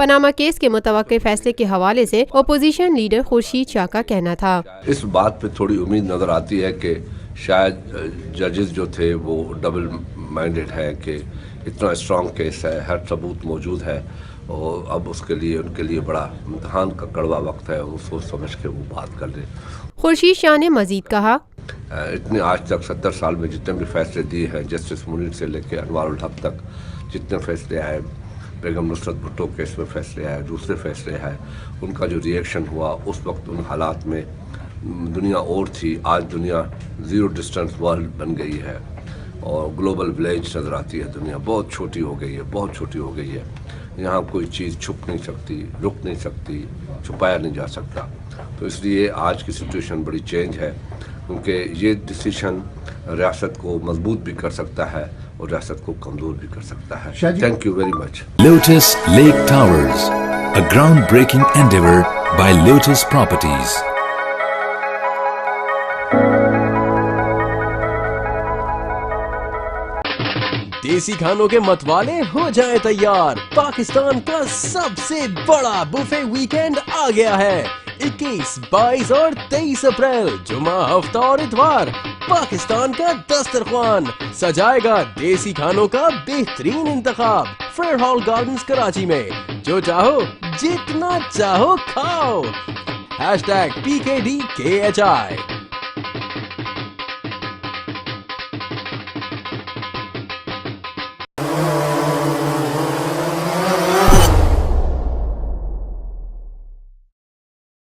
Panama case کے متوقع فیصلے کے حوالے سے اپوزیشن لیڈر خورشید شاہ کا کہنا تھا۔ اس بات پہ تھوڑی امید نظر آتی ہے کہ شاید ججز جو تھے وہ ڈبل مائنڈڈ ہے کہ اتنا اسٹرانگ کیس ہے ہر ثبوت موجود ہے اور اب اس کے لیے ان کے لیے بڑا امتحان کا کڑوا وقت ہے وہ سوچ سمجھ کے وہ بات کر لیں۔ خورشید شاہ نے مزید کہا اتنے آج تک ستر سال میں جتنے بھی فیصلے دیے ہیں جسٹس منیر سے لے کے انوار الحق تک جتنے فیصلے آئے بیگم نصرت بھٹو کیس میں فیصلے آئے، دوسرے فیصلے آئے۔ ان کا جو ریئیکشن ہوا، اس وقت ان حالات میں دنیا اور تھی، آج دنیا زیرو ڈسٹنس ورلڈ بن گئی ہے اور گلوبل ولیج نظر آتی ہے دنیا۔ بہت چھوٹی ہو گئی ہے، بہت چھوٹی ہو گئی ہے۔ یہاں کوئی چیز چھپ نہیں سکتی، رک نہیں سکتی، چھپایا نہیں جا سکتا۔ تو اس لیے آج کی سچویشن بڑی چینج ہے۔ کیونکہ یہ ڈسیشن ریاست کو مضبوط بھی کر سکتا ہے اور ریاست کو کمزور بھی کر سکتا ہے۔ Thank you very much Lotus Lake Towers, a groundbreaking endeavor by Lotus Properties. دیسی کھانوں کے متوالے ہو جائیں تیار۔ پاکستان کا سب سے بڑا بفے ویکینڈ آ گیا ہے۔ اکیس بائیس اور تیئیس اپریل، جمعہ، ہفتہ اور اتوار۔ پاکستان کا دسترخوان۔ سجائے گا دیسی کھانوں کا بہترین انتخاب۔ فریڈ ہال گارڈنز کراچی میں۔ جو چاہو، جتنا چاہو کھاؤ۔ ہیش ٹیگ پی کے ڈی کے ایچ آئی۔